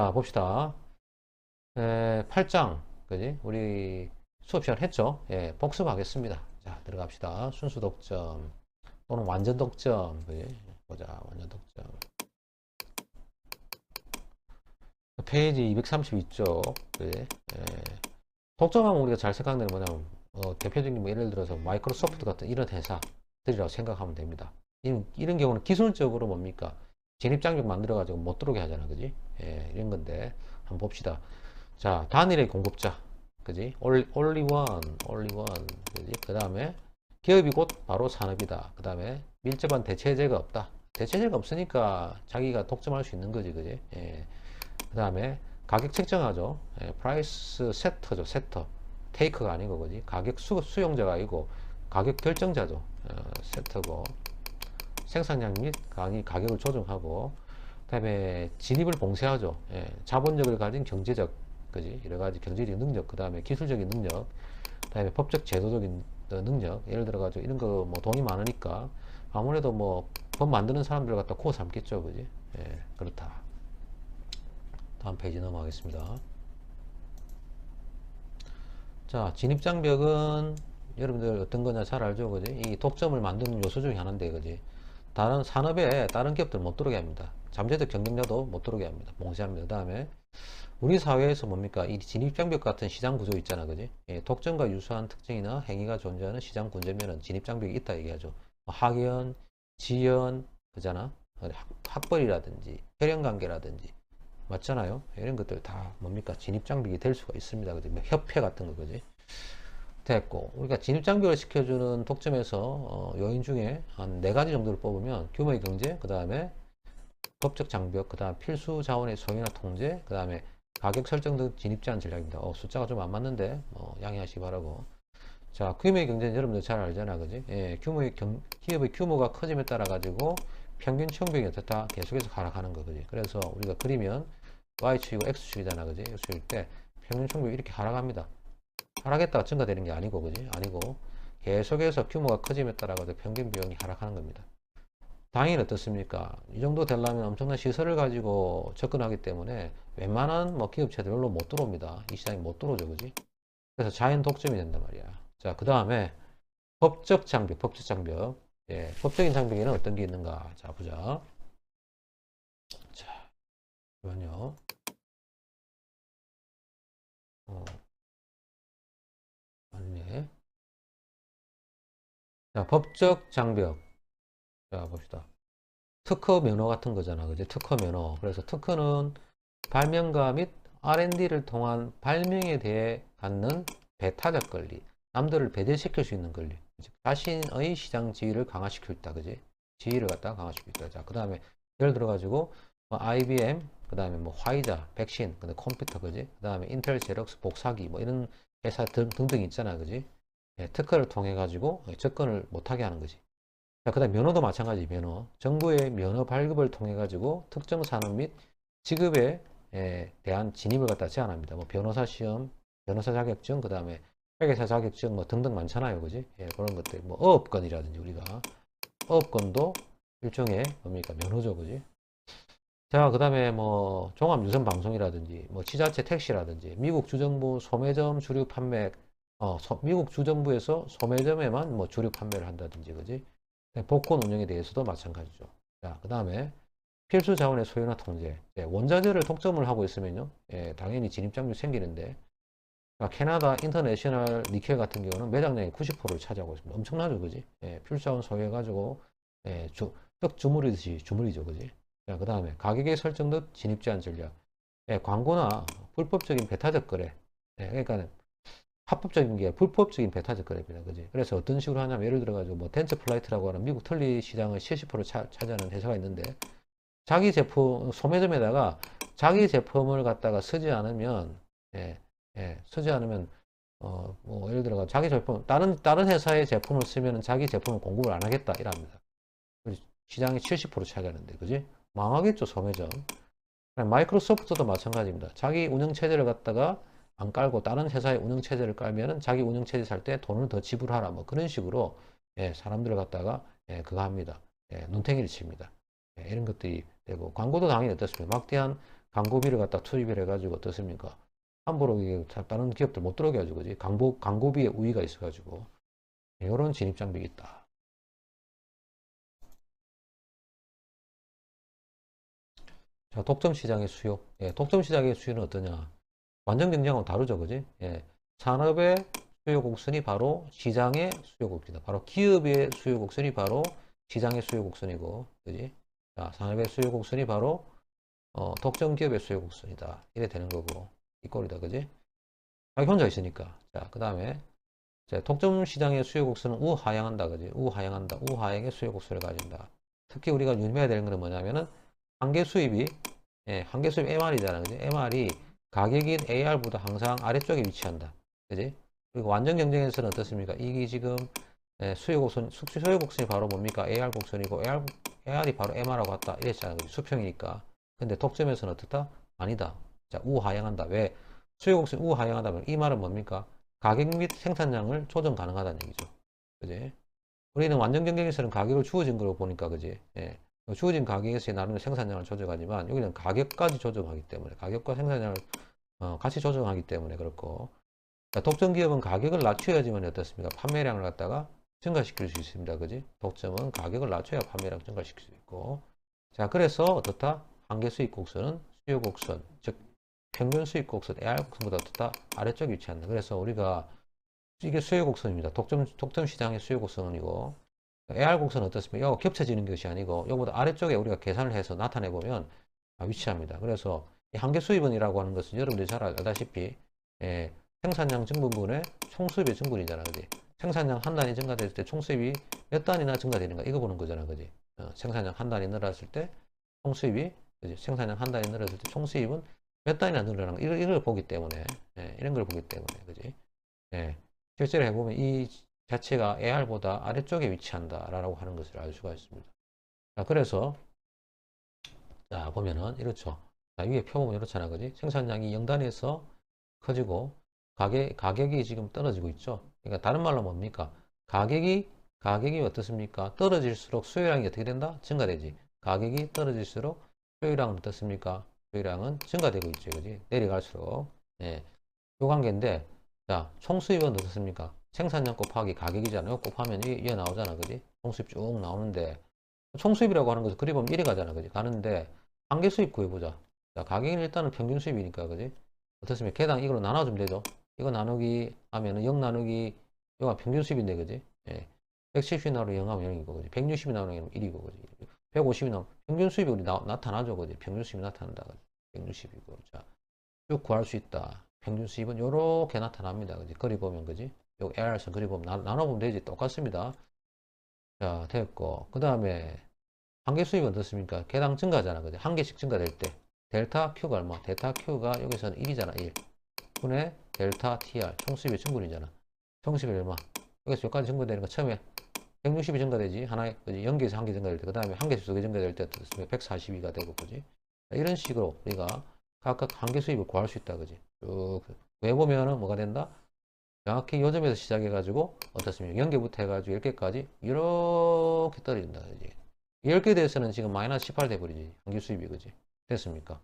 자, 봅시다. 에, 8장, 그지? 우리 수업 시간 했죠? 예, 복습하겠습니다. 자, 들어갑시다. 순수 독점 또는 완전 독점, 그지? 보자, 완전 독점. 페이지 232쪽, 그지? 예. 독점하면 우리가 잘 생각되는 뭐냐면, 어, 대표적인 뭐 예를 들어서 마이크로소프트 같은 이런 회사들이라고 생각하면 됩니다. 이런, 이런 경우는 기술적으로 뭡니까? 진입장벽 만들어가지고 못 들어오게 하잖아, 그지? 예, 이런 건데, 한번 봅시다. 자, 단일의 공급자, 그지? only, only one, only one, 그지? 그 다음에 기업이 곧 바로 산업이다. 그 다음에 밀접한 대체제가 없다. 대체제가 없으니까 자기가 독점할 수 있는 거지, 그지? 예. 그 다음에 가격 책정하죠. 예, 프라이스 세터죠, 세터. 테이크가 아니고, 그지? 가격 수, 수용자가 아니고, 가격 결정자죠. 어, 세터고. 생산량 및 강의 가격을 조정하고, 그 다음에 진입을 봉쇄하죠. 예, 자본력을 가진 경제적, 그지? 여러 가지 경제적 능력, 그 다음에 기술적인 능력, 그 다음에 법적 제도적인 어, 능력, 예를 들어 가지고 이런 거 뭐 돈이 많으니까 아무래도 뭐 법 만드는 사람들 갖다 코 삼겠죠, 그지? 예, 그렇다. 다음 페이지 넘어가겠습니다. 자, 진입장벽은 여러분들 어떤 거냐 잘 알죠, 그지? 이 독점을 만드는 요소 중에 하나인데, 그지? 다른 산업에 다른 기업들 못 들어오게 합니다. 잠재적 경쟁자도 못 들어오게 합니다. 봉쇄합니다. 그 다음에 우리 사회에서 뭡니까? 이 진입장벽 같은 시장 구조 있잖아, 그지? 예, 독점과 유사한 특징이나 행위가 존재하는 시장 군제면은 진입장벽이 있다 얘기하죠. 뭐 학연, 지연, 그잖아? 학, 학벌이라든지, 혈연관계라든지, 맞잖아요? 이런 것들 다 뭡니까? 진입장벽이 될 수가 있습니다. 그지? 뭐 협회 같은 거, 그지? 됐고, 우리가 진입장벽을 시켜주는 독점에서 어, 요인 중에 한 네 가지 정도를 뽑으면 규모의 경제, 그 다음에 법적 장벽, 그 다음 필수 자원의 소유나 통제, 그 다음에 가격 설정 등 진입 제한 전략입니다. 어, 숫자가 좀 안 맞는데 어, 양해하시기 바라고. 자, 규모의 경제는 여러분들 잘 알잖아, 그지? 예, 규모의 경, 기업의 규모가 커짐에 따라 가지고 평균 총병이 어떻다 계속해서 하락하는 거, 그지? 그래서 우리가 그리면 y축이고 x축이잖아, 그지? x축일 때 평균 총병이 이렇게 하락합니다. 하락했다가 증가되는 게 아니고, 그지? 아니고 계속해서 규모가 커짐에 따라 가지고 평균 비용이 하락하는 겁니다. 당연히 어떻습니까? 이 정도 되려면 엄청난 시설을 가지고 접근하기 때문에 웬만한 뭐 기업체들 별로 못 들어옵니다. 이 시장에 못 들어오죠, 그지? 그래서 자연 독점이 된단 말이야. 자, 그 다음에 법적 장벽, 법적 장벽. 예, 법적인 장벽에는 어떤 게 있는가? 자, 보자. 자, 잠깐만요. 자, 법적 장벽. 자, 봅시다. 특허 면허 같은 거잖아. 그지? 특허 면허. 그래서 특허는 발명가 및 R&D를 통한 발명에 대해 갖는 배타적 권리. 남들을 배제시킬 수 있는 권리. 즉, 자신의 시장 지위를 강화시킬 수 있다. 그지? 지위를 갖다가 강화시킬 수 있다. 자, 그 다음에 예를 들어가지고 뭐 IBM, 그 다음에 뭐 화이자, 백신, 그 다음에 컴퓨터, 그지? 그 다음에 인텔, 제럭스, 복사기, 뭐 이런 회사 등, 등등 있잖아. 그지? 예, 특허를 통해 가지고 접근을 못하게 하는 거지. 자, 그 다음 면허도 마찬가지 면허. 정부의 면허 발급을 통해 가지고 특정 산업 및 직업에 에 대한 진입을 갖다 제한합니다. 뭐 변호사 시험, 변호사 자격증, 그 다음에 회계사 자격증 뭐 등등 많잖아요. 그지? 예, 그런 것들. 뭐 어업권이라든지 우리가 어업권도 일종의 뭡니까? 면허죠. 그지? 자, 그 다음에 뭐 종합 유선 방송이라든지 뭐 지자체 택시라든지 미국 주정부 소매점 주류 판매 어, 소, 미국 주정부에서 소매점에만 뭐 주류 판매를 한다든지 그지? 복권 운영에 대해서도 마찬가지죠. 자, 그 다음에 필수 자원의 소유나 통제. 예, 원자재를 독점을 하고 있으면요. 예, 당연히 진입장벽이 생기는데 그러니까 캐나다 인터내셔널 니켈 같은 경우는 매장량의 90%를 차지하고 있습니다. 엄청나죠, 그지? 예, 필수 자원 소유해가지고 예, 주, 떡 주무리듯이 주무리죠, 그지? 자, 그 다음에 가격의 설정 등 진입 제한 전략. 예, 광고나 불법적인 배타적 거래. 예, 그러니까 합법적인 게 불법적인 배타적 거래입니다. 그지? 그래서 어떤 식으로 하냐면 예를 들어가지고 뭐 덴츠 플라이트라고 하는 미국 털리 시장을 70% 차, 차지하는 회사가 있는데 자기 제품 소매점에다가 자기 제품을 갖다가 쓰지 않으면 예, 예, 쓰지 않으면 어, 뭐 예를 들어가 자기 제품 다른 다른 회사의 제품을 쓰면 자기 제품을 공급을 안 하겠다 이랍니다. 시장이 70% 차지하는데 그지? 망하겠죠 소매점. 마이크로소프트도 마찬가지입니다. 자기 운영 체제를 갖다가 안 깔고 다른 회사의 운영 체제를 깔면은 자기 운영 체제 살 때 돈을 더 지불하라 뭐 그런 식으로 예, 사람들을 갖다가 예, 그거 합니다. 예, 눈탱이를 칩니다. 예, 이런 것들이 되고 광고도 당연히 어떻습니까? 막대한 광고비를 갖다 투입을 해가지고 어떻습니까? 함부로 다른 기업들 못 들어오게 해가지고? 광고 광고비에 우위가 있어가지고 이런 진입 장벽이 있다. 자, 독점 시장의 수요. 예, 독점 시장의 수요는 어떠냐? 완전 경쟁하고 다르죠, 그지? 예, 산업의 수요 곡선이 바로 시장의 수요 곡선이다. 바로 기업의 수요 곡선이 바로 시장의 수요 곡선이고, 그지? 자, 산업의 수요 곡선이 바로 어, 독점 기업의 수요 곡선이다. 이래 되는 거고, 이 꼴이다, 그지? 자기 혼자 있으니까. 자, 그 다음에 자, 독점 시장의 수요 곡선은 우하향한다, 그지? 우하향한다. 우하향의 수요 곡선을 가진다. 특히 우리가 유념해야 되는 것은 뭐냐면은 한계 수입이 예, 한계 수입 MR이잖아, 그지? MR이 가격인 AR보다 항상 아래쪽에 위치한다, 그지? 그리고 완전 경쟁에서는 어떻습니까? 이게 지금 예, 수요 곡선, 수- 수요 곡선이 바로 뭡니까? AR 곡선이고 AR, AR이 바로 MR하고 같다 이랬잖아, 그지? 수평이니까. 근데 독점에서는 어떻다? 아니다. 자, 우하향한다. 왜? 수요 곡선이 우하향하다면 이 말은 뭡니까? 가격 및 생산량을 조정 가능하다는 얘기죠. 그지? 우리는 완전 경쟁에서는 가격을 주어진 걸로 보니까, 그지? 예. 주어진 가격에서 나름의 생산량을 조정하지만, 여기는 가격까지 조정하기 때문에, 가격과 생산량을 어, 같이 조정하기 때문에 그렇고, 자, 독점 기업은 가격을 낮춰야지만 어떻습니까? 판매량을 갖다가 증가시킬 수 있습니다. 그지? 독점은 가격을 낮춰야 판매량 증가시킬 수 있고. 자, 그래서 어떻다? 한계 수익 곡선은 수요 곡선, 즉, 평균 수익 곡선, AR 곡선보다 어떻다? 아래쪽에 위치한다. 그래서 우리가 이게 수요 곡선입니다. 독점, 독점 시장의 수요 곡선이고, AR 곡선은 어떻습니까? 이거 겹쳐지는 것이 아니고, 이거보다 아래쪽에 우리가 계산을 해서 나타내 보면 아, 위치합니다. 그래서 이 한계 수입원이라고 하는 것은 여러분들이 잘 알다시피, 예, 생산량 증분분의 총수입의 증분이잖아, 그지? 생산량 한 단위 증가됐을 때 총수입이 몇 단위나 증가되는가? 이거 보는 거잖아, 그지? 어, 생산량 한 단위 늘었을 때 총수입이, 그지? 생산량 한 단위 늘었을 때 총수입은 몇 단위나 늘어나는 거? 이걸, 이걸 보기 때문에, 예, 이런 걸 보기 때문에, 그지? 예, 실제로 해보면 이 자체가 AR보다 아래쪽에 위치한다라고 하는 것을 알 수가 있습니다. 자, 그래서, 자, 보면은 이렇죠. 자, 위에 표 보면 이렇잖아, 그지? 생산량이 0단위에서 커지고, 가격, 가격이 지금 떨어지고 있죠. 그러니까 다른 말로 뭡니까? 가격이, 가격이 어떻습니까? 떨어질수록 수요량이 어떻게 된다? 증가되지. 가격이 떨어질수록 수요량은 어떻습니까? 수요량은 증가되고 있죠, 그지? 내려갈수록. 예. 요 관계인데, 자, 총수입은 어떻습니까? 생산량 곱하기 가격이잖아요. 곱하면 이, 이게 나오잖아, 그지? 총수입 쭉 나오는데, 총수입이라고 하는 것은 그리 보면 이래 가잖아, 그지? 가는데, 한계 수입 구해보자. 자, 가격은 일단은 평균 수입이니까, 그지? 어떻습니까? 개당 이걸로 나눠주면 되죠? 이거 나누기 하면은 0 나누기, 이거 평균 수입인데, 그지? 예. 170이 나오면 0 하면 0이고, 그지? 160이 나오면 1이고, 그지? 150이 나오면 평균 수입이 우리 나, 나타나죠, 그지? 평균 수입이 나타난다, 그지? 160이고, 자. 쭉 구할 수 있다. 평균 수입은 요렇게 나타납니다. 그지? 그리 보면, 그지? 요 AR선 그리 보면 나, 나눠 보면 되지. 똑같습니다. 자, 됐고. 그 다음에 한 개 수입은 어떻습니까? 개당 증가잖아. 그지? 한 개씩 증가될 때. 델타 Q가 얼마? 델타 Q가 여기서는 1이잖아. 1. 분의 델타 TR. 총 수입의 증분이잖아. 총 수입이 얼마? 여기서 여기까지 증가되는 거 처음에 160이 증가되지. 하나에, 그지? 연계에서 한 개 증가될 때. 그 다음에 한 개씩 두개 증가될 때 어떻습니까? 142가 되고, 그지? 자, 이런 식으로 우리가 각각 한개 수입을 구할 수 있다. 그지? 쭉. 왜 보면은 뭐가 된다? 정확히 요 점에서 시작해 가지고 어떻습니까? 연계부터 해 가지고 10개까지 이렇게 떨어진다. 그지? 10개 대해서는 지금 마이너스 18 돼버리지. 한계 수입이 그지? 됐습니까?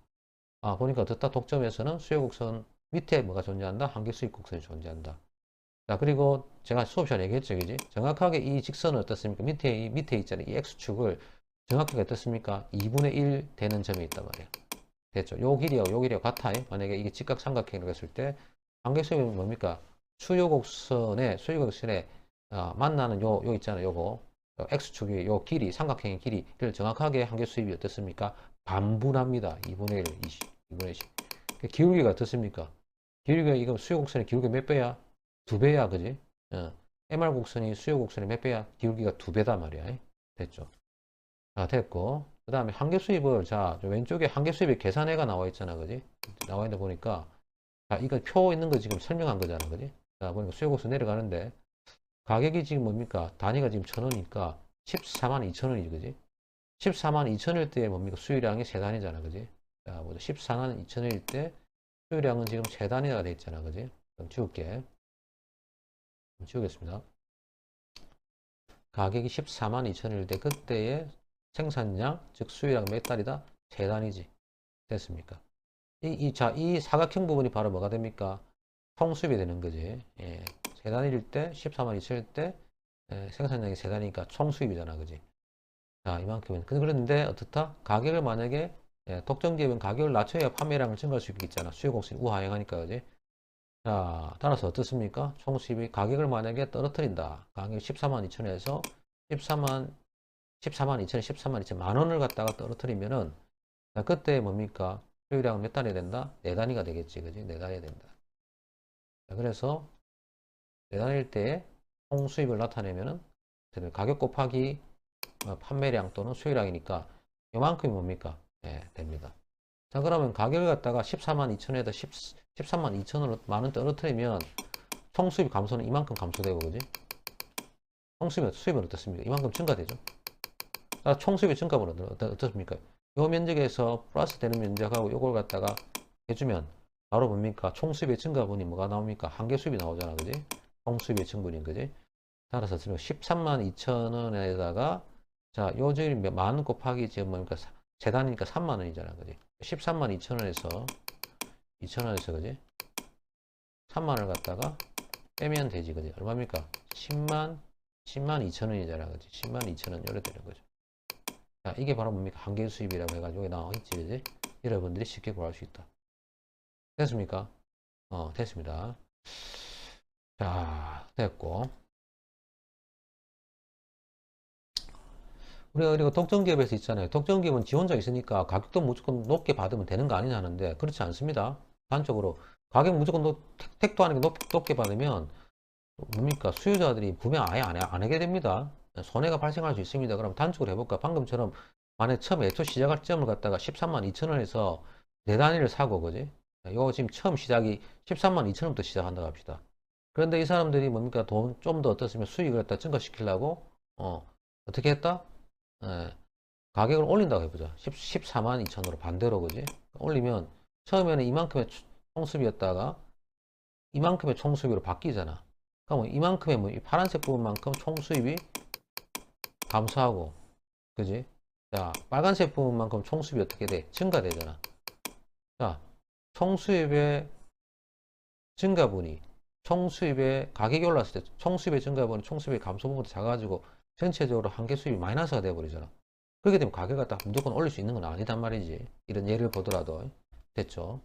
아, 보니까 어떻다? 독점에서는 수요 곡선 밑에 뭐가 존재한다? 한계 수입 곡선이 존재한다. 자, 그리고 제가 수업 시간에 얘기했죠. 그지? 정확하게 이 직선은 어떻습니까? 밑에, 이 밑에 있잖아요. 이 X축을 정확하게 어떻습니까? 2분의 1 되는 점이 있단 말이에요. 됐죠? 요 길이하고 요 길이하고 같아요. 만약에 이게 직각 삼각형이라고 했을 때 수입이 뭡니까? 수요 곡선에 수요 곡선에 아, 만나는 요, 요 있잖아요. 요거 요 X축의 요 길이 삼각형의 길이를 정확하게 한계 수입이 어떻습니까? 반분합니다. 2분의 1, 20, 2분의 20. 그 기울기가 어떻습니까? 기울기가 이거 수요 곡선의 기울기 몇 배야? 두 배야, 그지? 어. MR 곡선이 수요 곡선의 몇 배야? 기울기가 두 배다 말이야. 됐죠? 자, 됐고. 그 다음에 한계 수입을, 자, 저 왼쪽에 한계 수입의 계산해가 나와 있잖아, 그지? 나와 있는 거 보니까, 자, 이거 표 있는 거 지금 설명한 거잖아, 그지? 자, 보니까 수요 곡선 내려가는데, 가격이 지금 뭡니까? 단위가 지금 천 원이니까 14만 2천 원이지, 그지? 14만 2천일 때 뭡니까? 수유량이 세 단위잖아, 그지? 자, 보자. 14만 2천일 때 수유량은 지금 세 단위가 돼 있잖아, 그지? 그럼 지울게. 지우겠습니다. 가격이 14만 2천일 때 그때의 생산량, 즉 수유량 몇? 세 단위지. 됐습니까? 이, 이, 자, 이 사각형 부분이 바로 뭐가 됩니까? 총수입이 되는 거지. 예. 세 단위일 때, 14만 2천일 때, 예, 생산량이 세 단위니까 총수입이잖아. 그지? 자, 이만큼은. 그런데 어떻다? 가격을 만약에, 예, 독점 기업은 가격을 낮춰야 판매량을 증가할 수 있잖아. 수요공급이 우하향하니까. 그지? 자, 따라서 어떻습니까? 총수입이 가격을 만약에 떨어뜨린다. 가격 14만 2천에서 14만, 14만 2천에 14만 2천 만 원을 갖다가 떨어뜨리면은, 자, 그때 뭡니까? 수요량은 몇 단위 된다? 네 단위가 되겠지. 그지? 네 단위 된다. 자, 그래서 네 단위일 때 총 수입을 나타내면은 가격 곱하기 어, 판매량 또는 수요량이니까 이만큼이 뭡니까? 예, 됩니다. 자, 그러면 가격을 갖다가 14만 2천에다 10, 13만 2천으로 만원 떨어뜨리면 총 수입 감소는 이만큼 감소되고, 그지? 총 수입, 수입은 어떻습니까? 이만큼 증가되죠. 자, 총수입의 증가는 어떻- 어떻습니까? 요 면적에서 플러스 되는 면적하고 요걸 갖다가 해주면 바로 뭡니까? 총수입의 증가분이 뭐가 나옵니까? 한계 수입이 나오잖아, 그지? 총수입의 증분인 거지? 따라서 지금 13만 2천 원에다가 자, 요즘 만 곱하기 지금 뭡니까? 세 단위니까 3만 원이잖아, 그지? 13만 2천 원에서 2천 원에서 그지? 3만 원을 갖다가 빼면 되지, 그지? 얼마입니까? 10만 10만 2천 원이잖아, 그지? 10만 2천 원 요래 되는 거죠. 자, 이게 바로 뭡니까? 한계 수입이라고 해가지고 나와 있지, 그지? 여러분들이 쉽게 구할 수 있다. 됐습니까? 어, 됐습니다. 자, 됐고. 우리가 그리고 독점기업에서 있잖아요. 독점기업은 지원자 있으니까 가격도 무조건 높게 받으면 되는 거 아니냐는데 그렇지 않습니다. 단적으로 가격 무조건 높, 택, 택도 아니고 높, 높게 받으면 뭡니까? 수요자들이 구매 아예 안, 해- 안 하게 됩니다. 손해가 발생할 수 있습니다. 그럼 단적으로 해볼까? 방금처럼 만약 처음 애초 시작할 점을 갖다가 13만 2천 원 에서 네 단위를 사고 그지? 이거 지금 처음 시작이 13만 2천 원부터 시작한다고 합시다. 그런데 이 사람들이 뭡니까? 돈 좀 더 어떻으면 수익을 갖다 증가시키려고 어, 어떻게 했다? 예, 가격을 올린다고 해보자. 10, 14만 2천으로 반대로 그지? 올리면 처음에는 이만큼의 초- 총수비였다가 이만큼의 총수비로 바뀌잖아. 그러면 이만큼의 뭐이 파란색 부분만큼 총수입이 감소하고 그지? 자, 빨간색 부분만큼 총수입이 어떻게 돼? 증가되잖아. 자, 총수입의 증가분이 총수입의 가격이 올랐을 때 총수입의 증가분이 총수입의 감소분보다 작아가지고 전체적으로 한계 수입이 마이너스가 돼버리잖아. 그렇게 되면 가격을 갖다 무조건 올릴 수 있는 건 아니단 말이지. 이런 예를 보더라도. 됐죠?